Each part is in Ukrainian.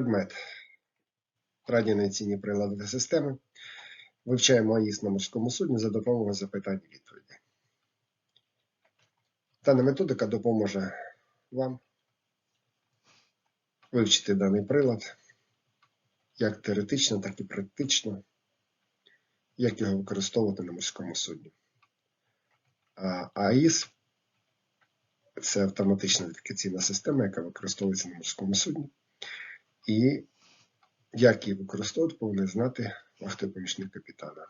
Предмет. Радіонаційні прилади та системи. Вивчаємо АІС на морському судні за допомогою запитань і відповідей. Дана методика допоможе вам вивчити даний прилад як теоретично, так і практично, як його використовувати на морському судні. А АІС це автоматична ідентифікаційна система, яка використовується на морському судні. І як її використовувати, повинен знати вахтовий капітана.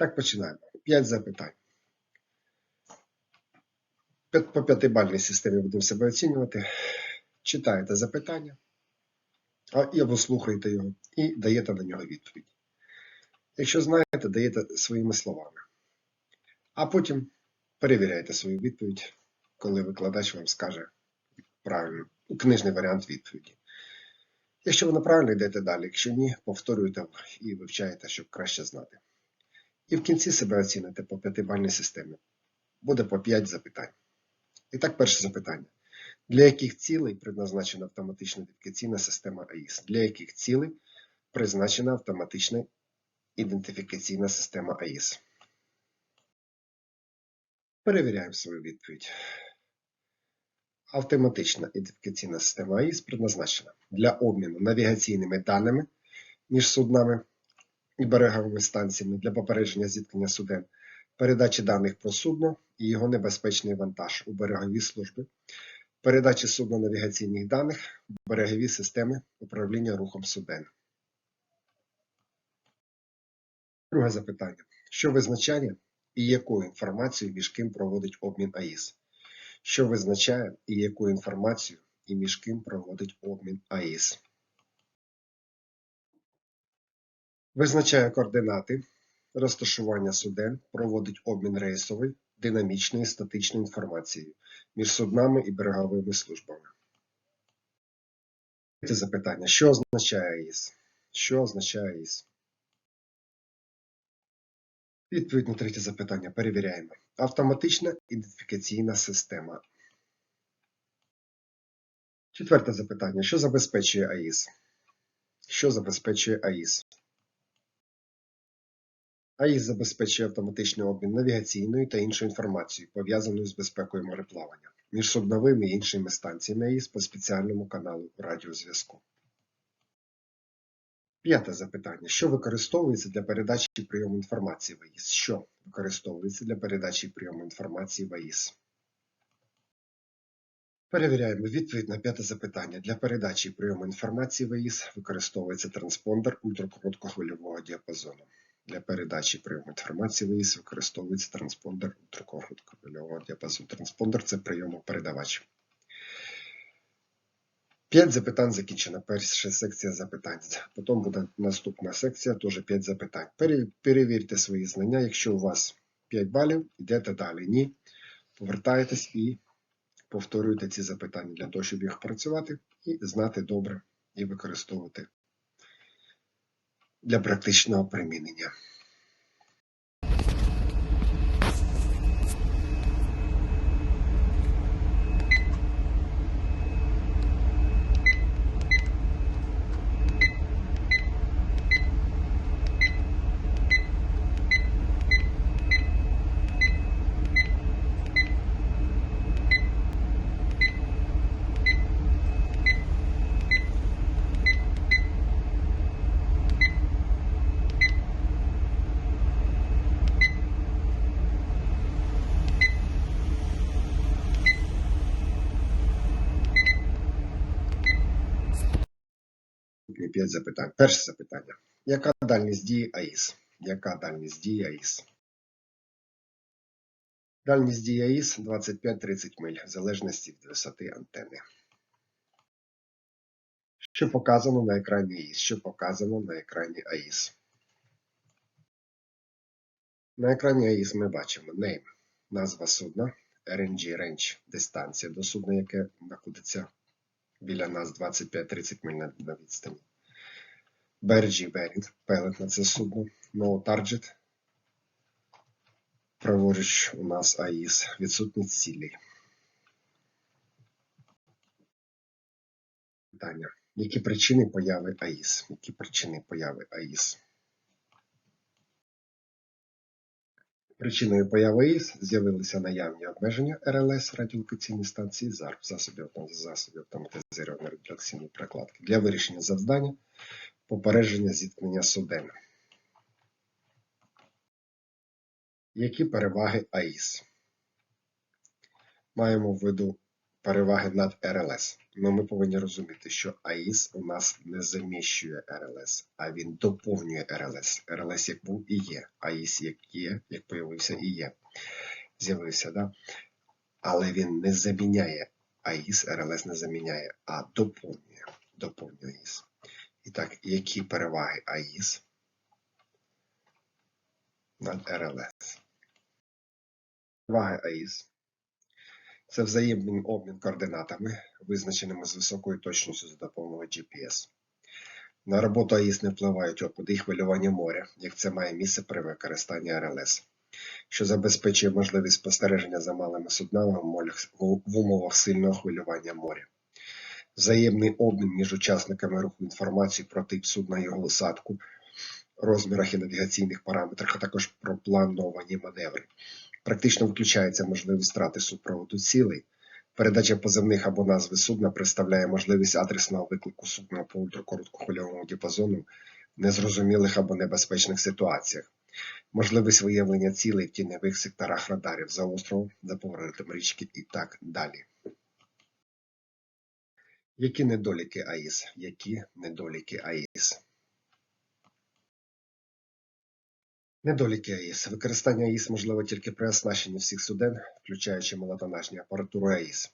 Так починаємо. П'ять запитань. По п'ятибальній системі будемо себе оцінювати. Читаєте запитання, і або слухаєте його, і даєте на нього відповідь. Якщо знаєте, даєте своїми словами. А потім перевіряєте свою відповідь, коли викладач вам скаже правильно, книжний варіант відповіді. Якщо ви неправильно йдете далі, якщо ні, повторюєте і вивчаєте, щоб краще знати. І в кінці себе оціните по п'ятибальній системі. Буде по 5 запитань. І так, перше запитання. Для яких цілей предназначена автоматична ідентифікаційна система АІС? Для яких цілей призначена автоматична ідентифікаційна система АІС? Перевіряємо свою відповідь. Автоматична ідентифікаційна система АІС предназначена для обміну навігаційними даними між суднами і береговими станціями для попередження зіткнення суден, передачі даних про судно і його небезпечний вантаж у берегові служби, передачі судно-навігаційних даних берегові системи управління рухом суден. Друге запитання. Що визначає і яку інформацію між ким проводить обмін АІС? Що визначає і яку інформацію і між ким проводить обмін АІС? Визначає координати, розташування суден, проводить обмін рейсової, динамічної, статичної інформації між суднами і береговими службами. Третє запитання. Що означає АІС? Що означає АІС? Відповідь на третє запитання перевіряємо. Автоматична ідентифікаційна система. Четверте запитання. Що забезпечує АІС? Що забезпечує АІС? АІС забезпечує автоматичний обмін навігаційною та іншою інформацією, пов'язаною з безпекою мореплавання, між судновими і іншими станціями АІС по спеціальному каналу радіозв'язку. П'яте запитання. Що використовується для передачі прийому інформації в АІС? Що використовується для передачі прийому інформації в АІС? Перевіряємо відповідь на п'яте запитання. Для передачі прийому інформації в АІС використовується транспондер ультракороткохвильового діапазону. Для передачі прийому інформації в АІС використовується транспондер ультракороткохвильового діапазону. Транспондер це прийомопередавач. П'ять запитань закінчена. Перша секція запитань. Потім буде наступна секція, теж 5 запитань. Перевірте свої знання. Якщо у вас 5 балів, йдете далі. Ні, повертаєтесь і повторюйте ці запитання для того, щоб їх працювати і знати добре і використовувати для практичного примінення. 5 запитань. Перше запитання. Яка дальність дії АІС? Яка дальність дії АІС? Дальність дії АІС 25-30 миль, в залежності від висоти антени. Що показано на екрані АІС? Що показано на екрані АІС? На екрані АІС ми бачимо name, назва судна, RNG range, дистанція до судна, яке знаходиться біля нас 25-30 миль на відстані. BRG bearing, пелет на це судно, no target. Праворуч у нас АІС, відсутність цілей. Питання. Які причини появи АІС? Які причини появи АІС? Причиною появи АІС з'явилися наявні обмеження РЛС радіолокаційної станції ЗАРП засобів, засобів автоматизованої радіолокаційної прокладки для вирішення завдання попередження зіткнення суден. Які переваги АІС? Маємо в виду переваги над РЛС. Ну, ми повинні розуміти, що АІС у нас не заміщує РЛС, а він доповнює РЛС. РЛС як був і є, АІС як є, як появився і є. З'явився, да? Але він не заміняє АІС, РЛС не заміняє, а доповнює. Доповнює АІС. І так, які переваги АІС над РЛС? Переваги АІС це взаємний обмін координатами, визначеними з високою точністю за допомогою GPS. На роботу АІС не впливають опади і хвилювання моря, як це має місце при використанні РЛС, що забезпечує можливість спостереження за малими суднами в умовах- сильного хвилювання моря. Взаємний обмін між учасниками руху інформації про тип судна його осадку, розмірах і навігаційних параметрах, а також про плановані маневри. Практично виключається можливість втрати супроводу цілей. Передача позивних або назви судна представляє можливість адресного виклику судна по ультракороткохвильовому діапазону в незрозумілих або небезпечних ситуаціях. Можливість виявлення цілей в тіньових секторах радарів за островом, за поворотом річки і так далі. Які недоліки АІС? Які недоліки АІС? Недоліки АІС. Використання АІС можливо тільки при оснащенні всіх суден, включаючи малотонажні апаратуру АІС.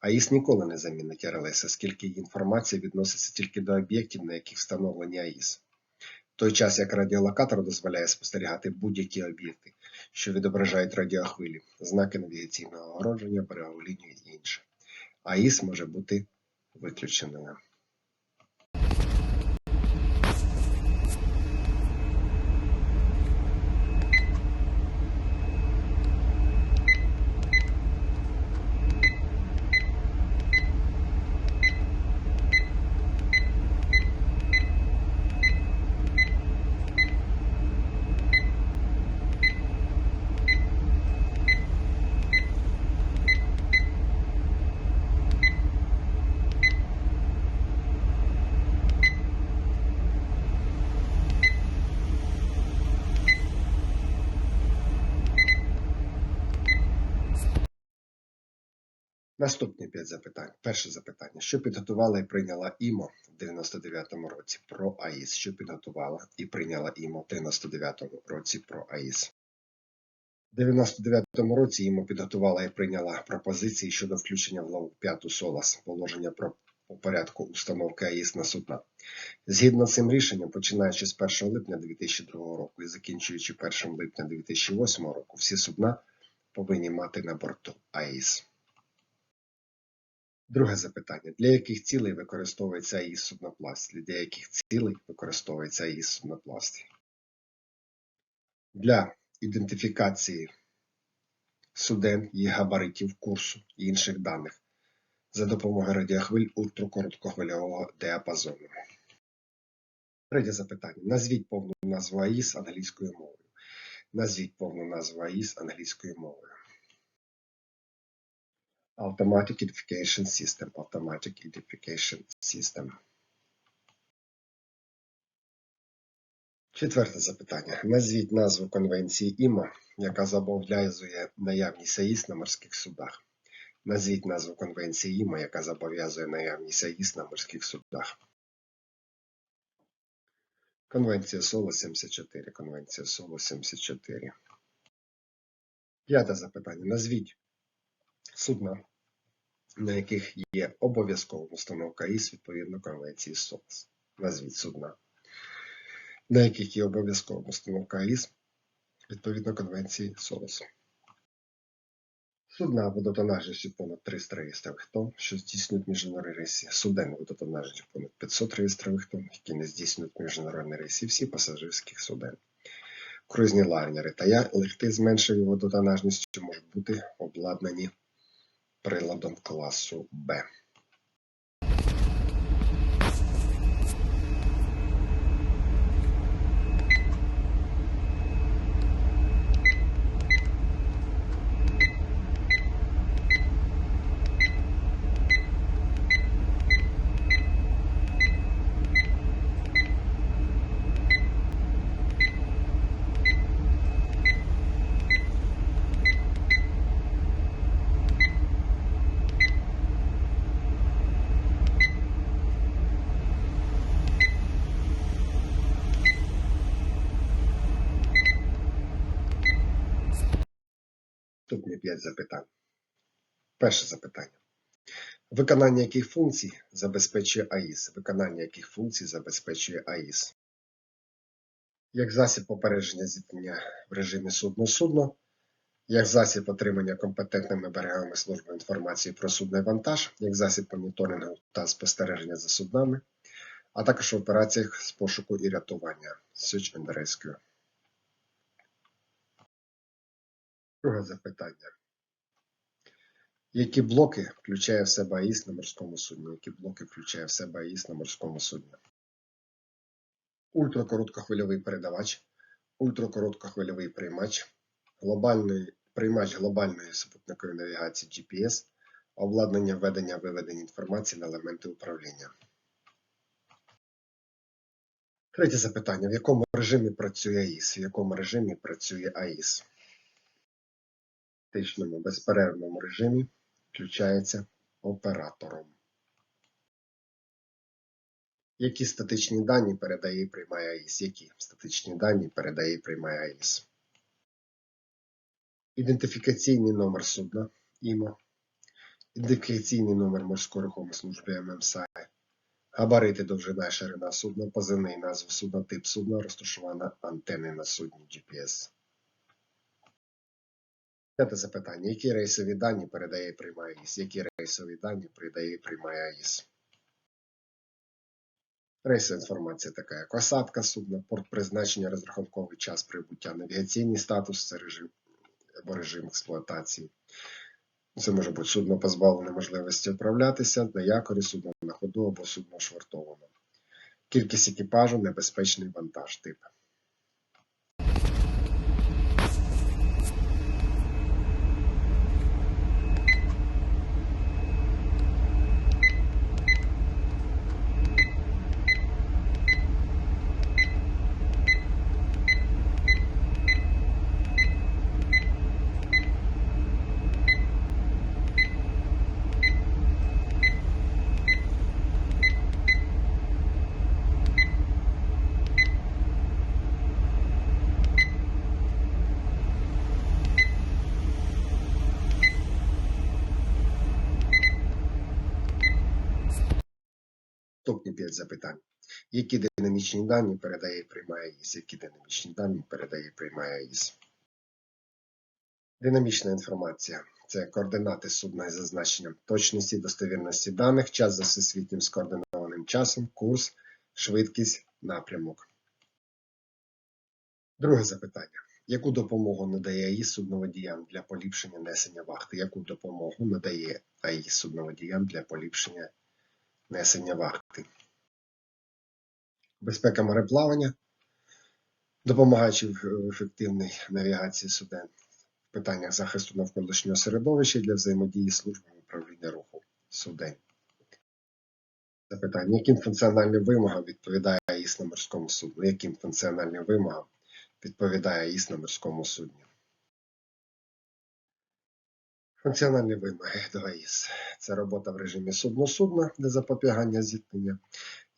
АІС ніколи не замінить РЛС, оскільки її інформація відноситься тільки до об'єктів, на яких встановлені АІС. В той час як радіолокатор дозволяє спостерігати будь-які об'єкти, що відображають радіохвилі, знаки навігаційного огородження, берегову лінію і інше. АІС може бути виключеною. Наступні п'ять запитань. Перше запитання. Що підготувала і прийняла ІМО в 99-му році про АІС? Що підготувала і прийняла ІМО в 99-му році про АІС? В 99-му році ІМО підготувала і прийняла пропозиції щодо включення в главу 5 СОЛАС положення про по порядку установки АІС на судна. Згідно з цим рішенням, починаючи з 1 липня 2002 року і закінчуючи 1 липня 2008 року, всі судна повинні мати на борту АІС. Друге запитання. Для яких цілей використовується АІС суднопласт? Для яких цілей використовується АІС суднопласт? Для ідентифікації суден, їх габаритів, курсу і інших даних за допомогою радіохвиль ультракороткохвильового діапазону. Третє запитання. Назвіть повну назву АІС англійською мовою. Назвіть повну назву АІС англійською мовою. Automatic Identification System. Automatic Identification System. Четверте запитання. Назвіть назву конвенції ІМО, яка зобов'язує наявність АІС на морських судах. Назвіть назву конвенції ІМО, яка зобов'язує наявність АІС на морських судах. Конвенція Соло 74. Конвенція Соло 74. П'яте запитання. Назвіть судна, на яких є обов'язкова установка ІС відповідно Конвенції СОЛОС. Назвіть судна, на яких є обов'язкова установка ІС відповідно Конвенції СОЛОС. Судна водотонажністю понад 300 реєстрових тонн, що здійснюють міжнародні рейси. Суден водотонажністю понад 500 реєстрових тонн, які не здійснюють міжнародні рейси всі пасажирських суден. Круїзні лайнери та яхти з меншою водотонажністю можуть бути обладнані приладом класу Б. Наступні 5 запитань. Перше запитання. Виконання яких функцій забезпечує АІС? Виконання яких функцій забезпечує АІС? Як засіб попередження зіткнення в режимі судно-судно, як засіб отримання компетентними береговими службами інформації про судний вантаж, як засіб моніторингу та спостереження за суднами, а також в операціях з пошуку і рятування Search and Rescue. Друге запитання. Які блоки включає в себе АІС на морському судні? Які блоки включає в себе АІС на морському судні? Ультракороткохвильовий передавач, ультракороткохвильовий приймач, глобальний приймач глобальної супутникової навігації GPS, обладнання введення виведення інформації на елементи управління. Третє запитання. В якому режимі працює АІС? В якому режимі працює АІС? Статичному безперервному режимі включається оператором. Які статичні дані передає і приймає АІС? Які статичні дані передає і приймає АІС? Ідентифікаційний номер судна ІМО, ідентифікаційний номер морської рухомої служби ММСА, габарити довжина ширина судна, позивний назв судна, тип судна, розташована антени на судні GPS. П'яте запитання. Які рейсові дані передає і приймає АІС? Які рейсові дані передає і приймає АІС? Рейсова інформація така, як осадка судна, порт призначення, розрахунковий час прибуття, навігаційний статус, це режим або режим експлуатації. Це може бути судно позбавлене можливості управлятися, на якорі, судно на ходу або судно швартовано. Кількість екіпажу, небезпечний вантаж тип. Наступні 5 запитань. Які динамічні дані передає і приймає АІС? Які динамічні дані передає і приймає АІС? Динамічна інформація це координати судна із зазначенням точності, достовірності даних, час за всесвітнім скоординованим часом, курс, швидкість, напрямок. Друге запитання. Яку допомогу надає АІС судноводіям для поліпшення несення вахти? Яку допомогу надає АІС судноводіям для поліпшення несення вахти? Безпека мореплавання, допомагаючи в ефективній навігації суден в питаннях захисту навколишнього середовища для взаємодії з службами управління руху суден. Запитання, яким функціональним вимогам відповідає АІС на морському судні? Яким функціональним вимогам відповідає АІС на морському судні? Функціональні вимоги до АІС. Це робота в режимі судно-судна для запобігання зіткнення,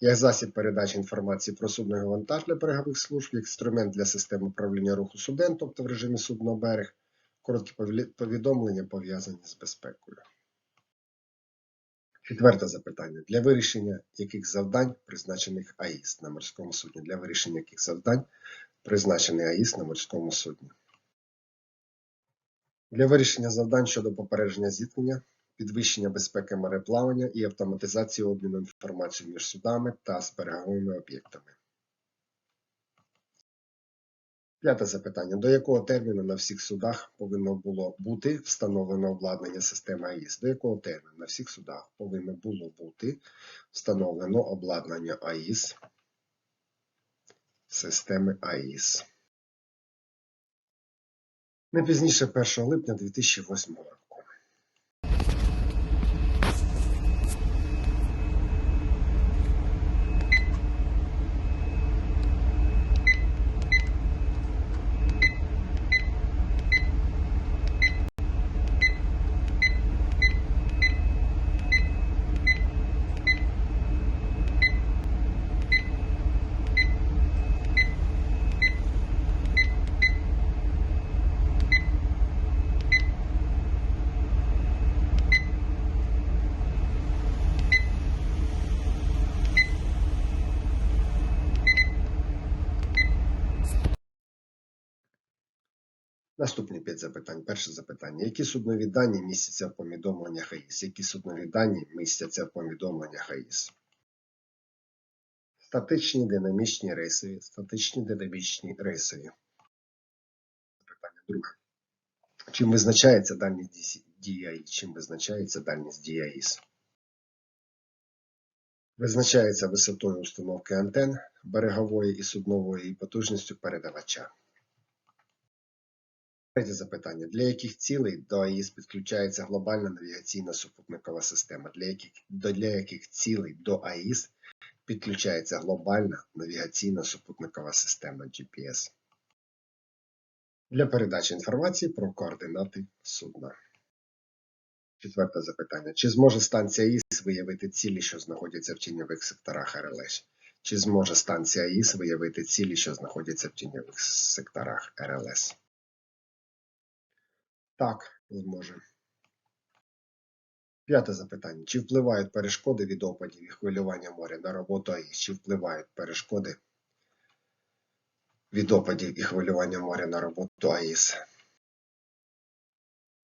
як засіб передачі інформації про судний вантаж для берегових служб, як інструмент для системи управління руху суден, тобто в режимі судно берег, короткі повідомлення пов'язані з безпекою. Четверте запитання. Для вирішення яких завдань призначених АІС на морському судні? Для вирішення яких завдань призначений АІС на морському судні? Для вирішення завдань щодо попередження зіткнення, підвищення безпеки мореплавання і автоматизації обміну інформацією між судами та з береговими об'єктами. П'яте запитання. До якого терміну на всіх судах повинно було бути встановлено обладнання системи АІС? До якого терміну на всіх судах повинно було бути встановлено обладнання АІС системи АІС? Не пізніше 1 липня 2008 року. Наступні п'ять запитань. Перше запитання. Які суднові дані містяться в повідомленнях АІС? Які суднові дані містяться в повідомленнях АІС? Статичні, динамічні рейсові. Статичні, динамічні рейсові. Запитання друге. Чим визначається дальність дії-? Чим визначається дальність дії? Визначається висотою установки антен берегової і суднової і потужністю передавача. Третє запитання. Для яких цілей до АІС підключається глобальна навігаційна супутникова система? Для яких, для яких цілей до АІС підключається глобальна навігаційна супутникова система GPS? Для передачі інформації про координати судна. Четверте запитання. Чи зможе станція АІС виявити цілі, що знаходяться в тіньових секторах РЛС? Чи зможе станція АІС виявити цілі, що знаходяться в тіньових секторах РЛС? Так, зможе. П'яте запитання. Чи впливають перешкоди від опадів і хвилювання моря на роботу АІС? Чи впливають перешкоди від опадів і хвилювання моря на роботу АІС?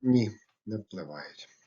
Ні, не впливають.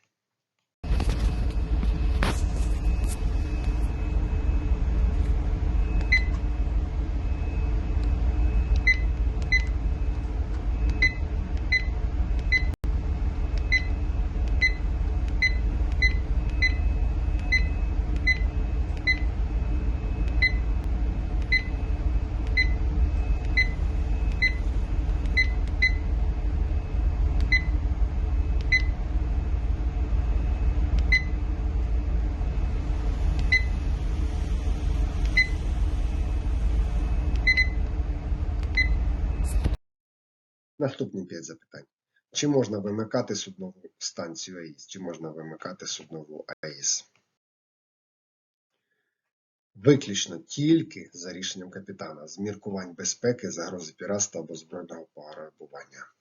Наступні п'ять запитань. Чи можна вимикати суднову станцію АІС? Чи можна вимикати суднову АІС? Виключно тільки за рішенням капітана з міркувань безпеки, загрози піратства або збройного пограбування.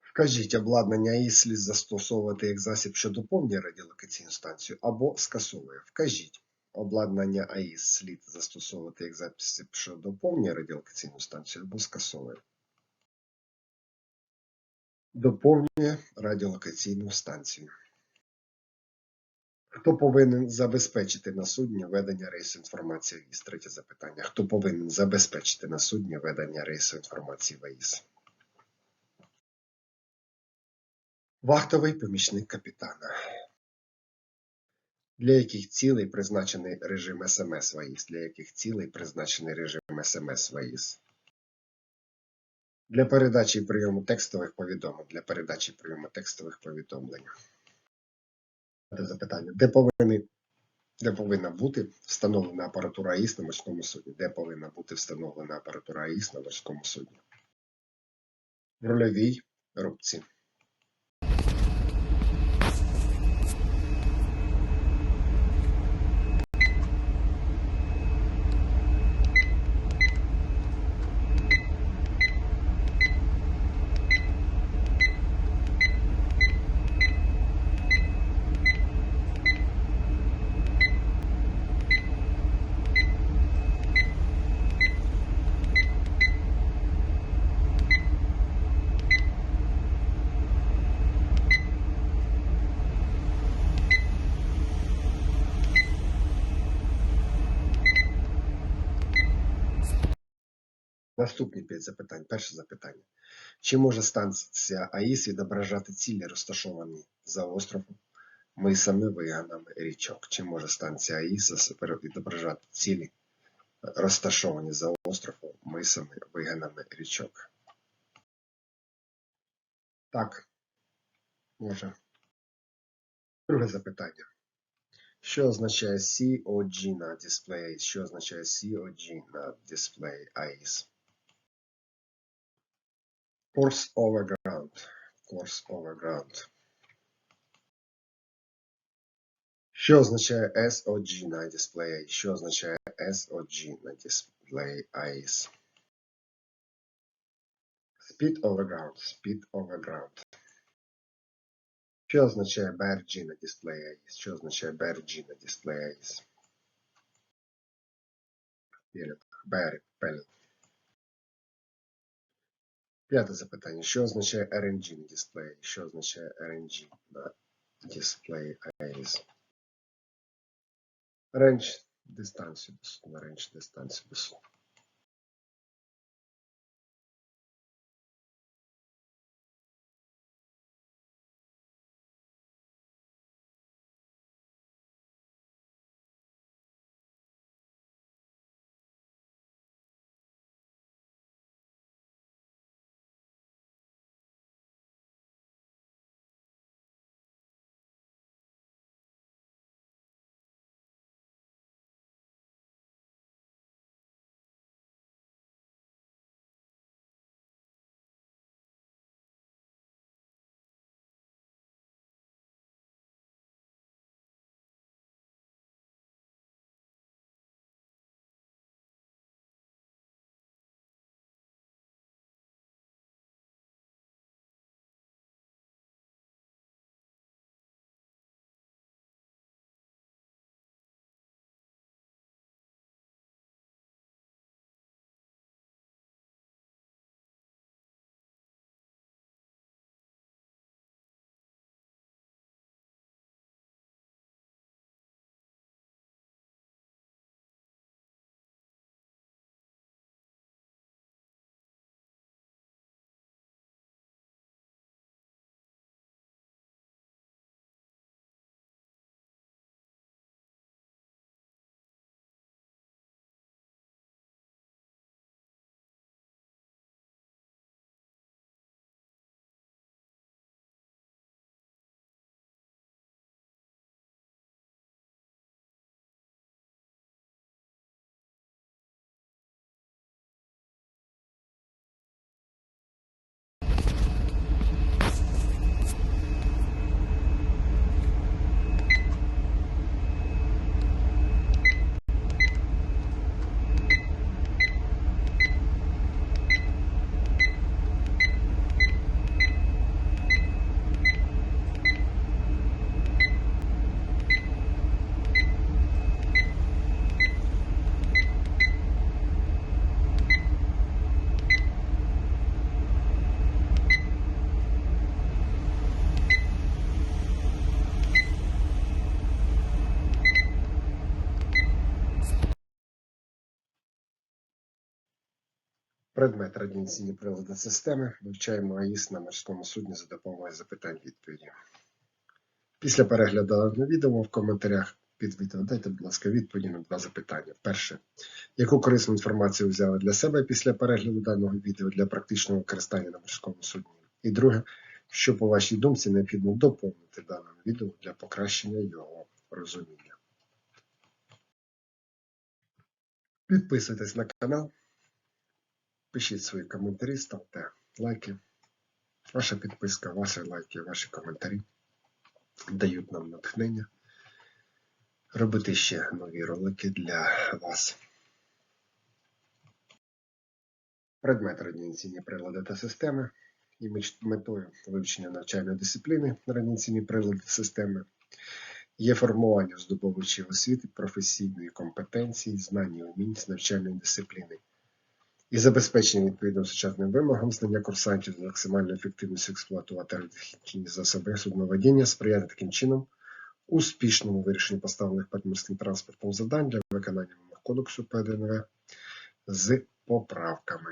Вкажіть, обладнання АІС слід застосовувати як засіб, що доповнює радіолокаційну станцію, або скасовує. Вкажіть, обладнання АІС слід застосовувати як засіб, що доповнює радіолокаційну станцію, або скасовує. Доповнює радіолокаційну станцію. Хто повинен забезпечити на судні ведення рейсу інформації в АІС? Третє запитання. Хто повинен забезпечити на судні ведення рейсу інформації в АІС? Вахтовий помічник капітана. Для яких цілей призначений режим СМС в Для яких цілей призначений режим СМС в Для передачі прийому текстових повідомлень. Для передачі прийому текстових повідомлень. Запитання. Де повинні де повинна бути встановлена апаратура АІС на морському судні? Де повинна бути встановлена апаратура АІС на морському судні? В рульовій рубці. Наступні п'ять запитань. Перше запитання. Чи може станція АІС відображати цілі, розташовані за островом, мисами, виганами річок? Чи може станція АІС відображати цілі, розташовані за островом, мисами, виганами річок? Так, може. Друге запитання. Що означає COG на дисплеї Що означає COG на дисплеї AIS? Course over ground. Course over ground. Що означає SOG на дисплеї AIS? Що означає SOG на дисплеї AIS? Speed over ground. Speed over ground. Що означає BRG на дисплеї AIS? Що означає BRG на дисплеї AIS? Перед. Берег. Перед. П'яте запитання. Що означає RNG на дисплеї? Що означає RNG на дисплеї AIS? Range дистанцію. Range дистанцію. Предмет радіаційні прилади системи. Вивчаємо АІС на морському судні за допомогою запитань відповіді. Після перегляду даного відео в коментарях під відео дайте, будь ласка, відповіді на два запитання. Перше. Яку корисну інформацію взяли для себе після перегляду даного відео для практичного використання на морському судні? І друге, що по вашій думці необхідно доповнити даному відео для покращення його розуміння. Підписуйтесь на канал. Пишіть свої коментарі, ставте лайки. Ваша підписка, ваші лайки, ваші коментарі дають нам натхнення робити ще нові ролики для вас. Предмет радіаційні прилади та системи і метою вивчення навчальної дисципліни радіаційні прилади та системи є формування здобувачів освіти, професійної компетенції, знань і умінь з навчальної дисципліни забезпечення відповідним сучасним вимогам знання курсантів з максимальною ефективністю експлуатувати архітектурні засоби судноводіння, сприяти таким чином успішному вирішенню поставлених партнерським транспортом завдань для виконання вимог кодексу ПДНВ з поправками.